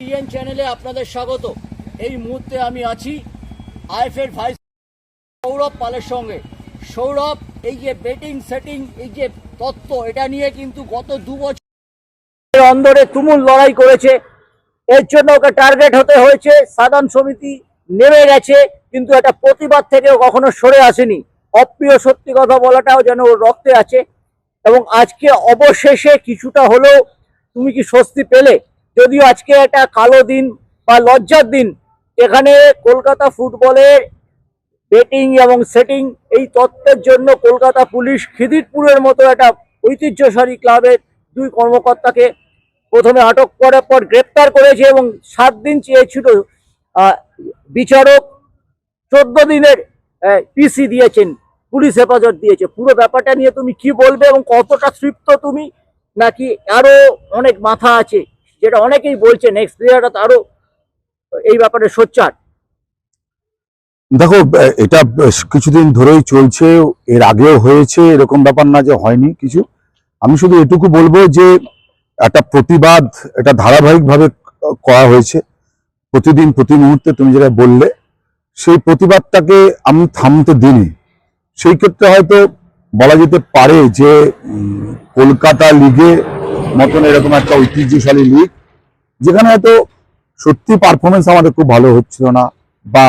TN চ্যানেলে আপনাদের স্বাগত। এই মুহূর্তে আমি আছি আইএফের ভাইস সৌরভ পালের সঙ্গে। সৌরভ, এই যে বেটিং সেটিং এই যে তত্ত্ব, এটা নিয়ে কিন্তু গত দু বছর অন্দরে তুমুল লড়াই করেছে। এর জন্য ওকে টার্গেট হতে হয়েছে। সাধারণ সমিতি নেমে গেছে, কিন্তু একটা প্রতিবাদ থেকেও কখনো সরে আসেনি। অপ্রিয় সত্যি কথা বলাটাও যেন ওর রক্তে আছে। এবং আজকে অবশেষে কিছুটা হলেও তুমি কি স্বস্তি পেলে? যদিও আজকে একটা কালো দিন বা লজ্জার দিন, এখানে কলকাতা ফুটবলের বেটিং এবং সেটিং এই তত্ত্বের জন্য কলকাতা পুলিশ খিদিরপুরের মতো একটা ঐতিহ্যশালী ক্লাবের দুই কর্মকর্তাকে প্রথমে আটক করার পর গ্রেপ্তার করেছে এবং সাত দিন চেয়েছিল বিচারক চোদ্দ দিনের পিসি দিয়েছেন, পুলিশ হেফাজত দিয়েছে। পুরো ব্যাপারটা নিয়ে তুমি কি বলবে এবং কতটা তৃপ্ত তুমি? নাকি আরও অনেক মাথা আছে? যেটা অনেকেই বলছে নেক্সট প্লেয়াররা আরও এই ব্যাপারে সোচ্চার। দেখো এটা কিছুদিন ধরেই চলছে, এর আগেও হয়েছে, এরকম ব্যাপার না যে হয়নি কিছু। আমি শুধু এটুকু বলব যে, একটা প্রতিবাদ, এটা ধারাবাহিকভাবে করা হয়েছে। প্রতিদিন, প্রতি মুহূর্তে তুমি যেটা বললে, সেই প্রতিবাদটাকে আমি থামতে দিইনি। সেই ক্ষেত্রে হয়তো বলা যেতে পারে যে কলকাতা লিগে মতন এরকম একটা ঐতিহ্যশালী লিগ যেখানে হয়তো সত্যি পারফরমেন্স আমাদের খুব ভালো হচ্ছিল না বা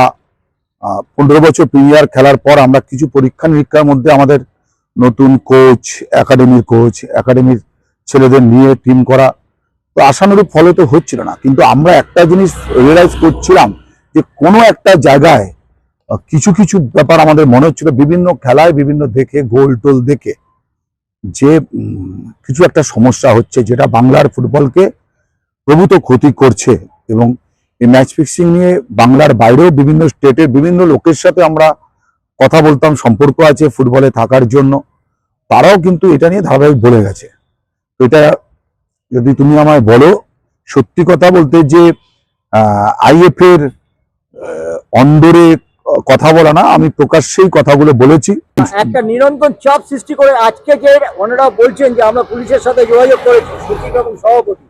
পনেরো বছর প্রিমিয়ার খেলার পর আমরা কিছু পরীক্ষা নিরীক্ষার মধ্যে আমাদের নতুন কোচ একাডেমির কোচ একাডেমির ছেলেদের নিয়ে টিম করা তো আশানুরূপ ফলে তো হচ্ছিল না। কিন্তু আমরা একটা জিনিস রিয়েলাইজ করছিলাম যে কোনো একটা জায়গায় কিছু কিছু ব্যাপার আমাদের মনে হচ্ছিল বিভিন্ন খেলায় বিভিন্ন দেখে গোল টোল দেখে যে কিছু একটা সমস্যা হচ্ছে যেটা বাংলার ফুটবলকে প্রভূত ক্ষতি করছে এবং এই ম্যাচ ফিক্সিং নিয়ে বাংলার বাইরেও বিভিন্ন স্টেটের বিভিন্ন লোকের সাথে আমরা কথা বলতাম, সম্পর্ক আছে ফুটবলে থাকার জন্য। তারাও কিন্তু এটা নিয়ে ধারাবাহিক বলে গেছে। তো এটা যদি তুমি আমায় বলো, সত্যি কথা বলতে যে আইএফ এর অন্দরে কথা বলা না, আমি প্রকাশ্যেই কথাগুলো বলেছি। একটা নিরন্তর চাপ সৃষ্টি করে আজকে যে ওনারা বলছেন যে আমরা পুলিশের সাথে যোগাযোগ করেছি সচিব এবং সভাপতি।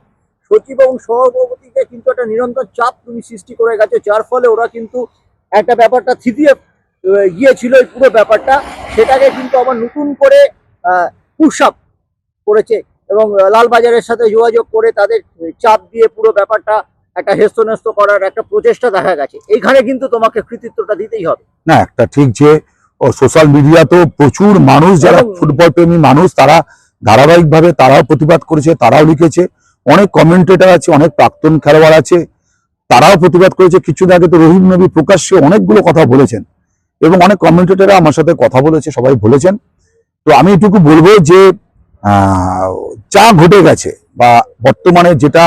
সচিব এবং সভাপতিকে কিন্তু একটা নিরন্তর চাপ তুমি সৃষ্টি করে গেছো যার ফলে ওরা কিন্তু একটা ব্যাপারটা থিতিয়ে গিয়েছিল এই পুরো ব্যাপারটা। সেটাকে কিন্তু আবার নতুন করে পুশ আপ করেছে এবং লালবাজারের সাথে যোগাযোগ করে তাদের চাপ দিয়ে পুরো ব্যাপারটা একটা হেস্তনেস্ত করার একটা প্রচেষ্টা দেখা গেছে। এইখানে কিন্তু তোমাকে কৃতিত্বটা দিতেই হবে। না একটা ঠিক যে ও সোশ্যাল মিডিয়া তো প্রচুর মানুষ যারা ফুটবল প্রেমী মানুষ তারা ধারাবাহিকভাবে তারাও প্রতিবাদ করেছে তারাও লিখেছে। অনেক কমেন্টেটার আছে, অনেক প্রাক্তন খেলোয়াড় আছে, তারাও প্রতিবাদ করেছে। কিছুদিন আগে তো রহিম নবী প্রকাশ্যে অনেকগুলো কথা বলেছেন এবং অনেক কমেন্টেটররা আমার সাথে কথা বলেছে, সবাই বলেছেন। তো আমি এটুকু বলব যে যা ঘটে গেছে বা বর্তমানে যেটা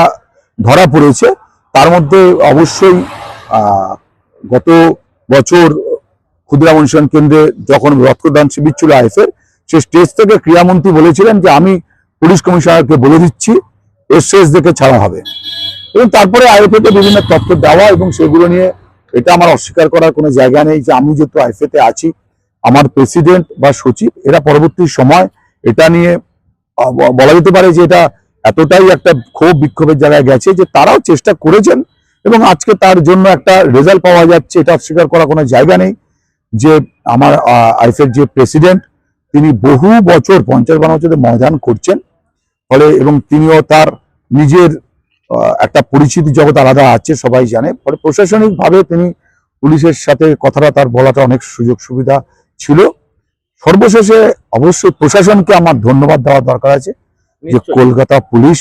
ধরা পড়েছে, তার মধ্যে অবশ্যই গত বছর ক্ষুদিরাম অনুশীলন কেন্দ্রে যখন রক্তদান শিবির ছিল আইএফের সে স্টেজ থেকে ক্রীড়ামন্ত্রী বলেছিলেন যে, আমি পুলিশ কমিশনারকে বলে দিচ্ছি শেষ দেখে ছাড়া হবে। এবং তারপরে আইএফএতে বিভিন্ন তথ্য দেওয়া এবং সেগুলো নিয়ে এটা আমার অস্বীকার করার কোনো জায়গা নেই যে আমি যেহেতু আইএফএতে আছি, আমার প্রেসিডেন্ট বা সচিব, এরা পরবর্তী সময় এটা নিয়ে বলা যেতে পারে যে এটা এতটাই একটা ক্ষোভ বিক্ষোভের জায়গায় গেছে যে তারাও চেষ্টা করেছেন এবং আজকে তার জন্য একটা রেজাল্ট পাওয়া যাচ্ছে, এটা অস্বীকার করার কোনো জায়গা নেই যে আমার আইফের যে প্রেসিডেন্ট, তিনি বহু বছর, পঞ্চাশ বান্ন বছর ময়দান করছেন। ফলে এবং তিনিও তার নিজের একটা পরিচিতি জগৎ আলাদা আছে সবাই জানে। ফলে প্রশাসনিকভাবে তিনি পুলিশের সাথে কথাটা তার বলাটা অনেক সুযোগ সুবিধা ছিল। সর্বশেষে অবশ্যই প্রশাসনকে আমার ধন্যবাদ দেওয়া দরকার আছে যে কলকাতা পুলিশ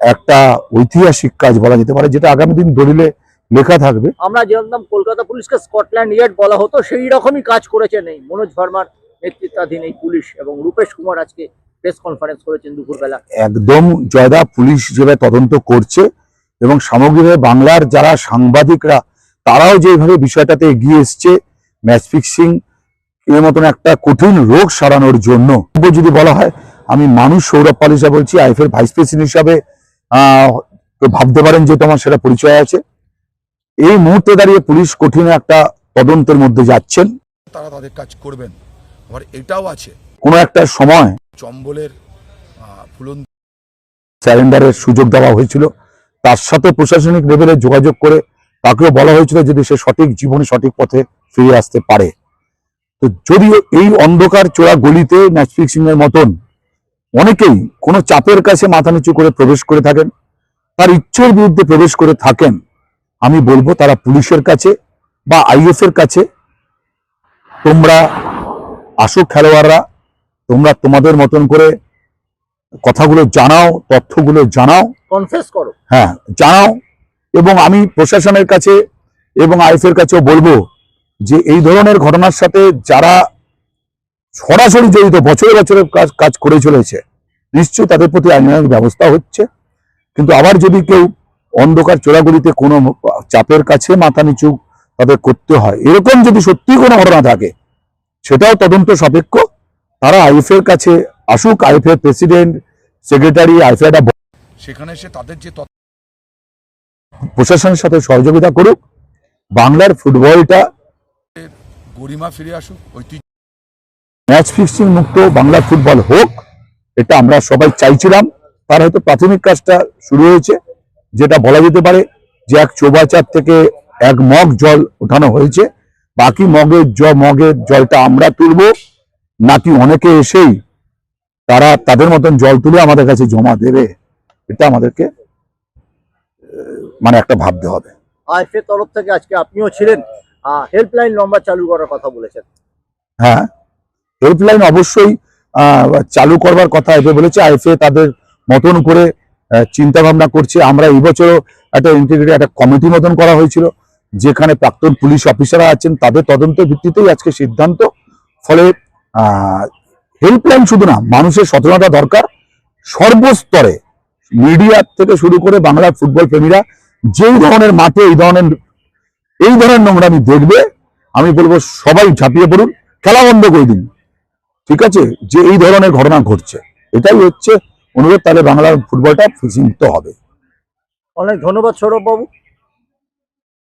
একটা ঐতিহাসিক কাজ বলা যেতে পারে যেটা আগামী দিন দলিলে লেখা থাকবে। আমরা জানতাম কলকাতা পুলিশকে স্কটল্যান্ড ইয়ার্ড বলা হতো সেই রকমই কাজ করেছেন এই মনোজ ভার্মার নেতৃত্বাধীন এই পুলিশ এবং রূপেশ কুমার আজকে প্রেস কনফারেন্স করেছেন দুপুরবেলা। একদম জয়দা পুলিশ যেভাবে তদন্ত করছে এবং সামগ্রিকভাবে বাংলার যারা সাংবাদিকরা তারাও যেভাবে বিষয়টাতে এগিয়ে এসছে ম্যাচ ফিক্সিং এর মতন একটা কঠিন রোগ সারানোর জন্য। যদি বলা হয় আমি মানুষ সৌরভ পাল হিসাবে বলছি আইফের ভাইস প্রেসিডেন্ট হিসাবে ভাবতে পারেন যে তোমার সেটা পরিচয় আছে। এই মুহূর্তে দাঁড়িয়ে পুলিশ কঠিন একটা তদন্তের মধ্যে যাচ্ছেন। তারা তাদের কাজ করবেন। আবার এটাও আছে কোনো একটা সময় চম্বলের স্যারেন্ডারের সুযোগ দেওয়া হয়েছিল। তার সাথে প্রশাসনিক লেভেলে যোগাযোগ করে তাকেও বলা হয়েছিল যদি সে সঠিক জীবনে সঠিক পথে ফিরে আসতে পারে। তো যদিও এই অন্ধকার চোরা গলিতে ম্যাচ ফিক্সিং এর মতন অনেকেই কোনো চাপের কাছে মাথা নিচু করে প্রবেশ করে থাকেন তার ইচ্ছের বিরুদ্ধে প্রবেশ করে থাকেন আমি বলব তারা পুলিশের কাছে বা আইএফ এর কাছে। তোমরা আসো খেলোয়াড়রা তোমরা তোমাদের মতন করে কথাগুলো জানাও তথ্যগুলো জানাও। কনফেস করো। হ্যাঁ জানাও। এবং আমি প্রশাসনের কাছে এবং আইএফের কাছেও বলব যে এই ধরনের ঘটনার সাথে যারা সরাসরি জড়িত বছরে বছরে কাজ কাজ করে চলেছে নিশ্চয়ই তাদের প্রতি আইনানুগ ব্যবস্থা হচ্ছে। কিন্তু আবার যদি কেউ অন্ধকার চোরাগুলিতে কোনো চাপের কাছে মাথা নিচু তাদের করতে হয় এরকম যদি সত্যি কোনো ঘটনা থাকে সেটাও তদন্ত সাপেক্ষ। তারা আইএফের কাছে আসুক আইএফের প্রেসিডেন্ট সেক্রেটারি আইএফএ একটা সেখানে এসে তাদের যে প্রশাসনের সাথে সহযোগিতা করুক বাংলার ফুটবলটা গরিমা ফিরে আসুক ঐতিহ্য ম্যাচ ফিক্সিং মুক্ত বাংলা ফুটবল হোক এটা আমরা সবাই চাইছিলাম। তার হয়তো প্রাথমিক কাজটা শুরু হয়েছে যেটা বলা যেতে পারে যে এক চৌবাচার থেকে এক মগ জল ওঠানো হয়েছে। বাকি মগের জ মগের জলটা আমরা তুলব। নাকি অনেকে এসেই তারা তাদের মতন জল তুলে আমাদের কাছে জমা দেবে? এটা আমাদেরকে মানে একটা ভাবতে হবে। আইএফএ তরফ থেকে আজকে আপনিও ছিলেন হেল্পলাইন নম্বর চালু করার কথা বলেছেন। হ্যাঁ হেল্পলাইন অবশ্যই চালু করবার কথা এফএ বলেছে। আইএফএ তাদের মতন করে চিন্তা ভাবনা করছে। আমরা এই বছরও একটা ইন্টিগ্রেটেড একটা কমিটি মতন করা হয়েছিল যেখানে প্রাক্তন পুলিশ অফিসাররা আছেন। তাদের তদন্ত ভিত্তিতেই আজকে সিদ্ধান্ত। ফলে হেল্পলাইন শুধু না, মানুষের সচেতনতা দরকার। সর্বস্তরে মিডিয়া থেকে শুরু করে বাংলার ফুটবল প্রেমীরা যেই ধরনের মাঠে এই ধরনের এই ধরনের নোংরামি দেখবে, আমি বলব সবাই ঝাঁপিয়ে পড়ুন, খেলা বন্ধ করে দিন। ঠিক আছে? যে এই ধরনের ঘটনা ঘটছে। এটাই হচ্ছে অনুরোধ, তাহলে বাংলার ফুটবলটা ফিক্সিং হবে। অনেক ধন্যবাদ সৌরভ বাবু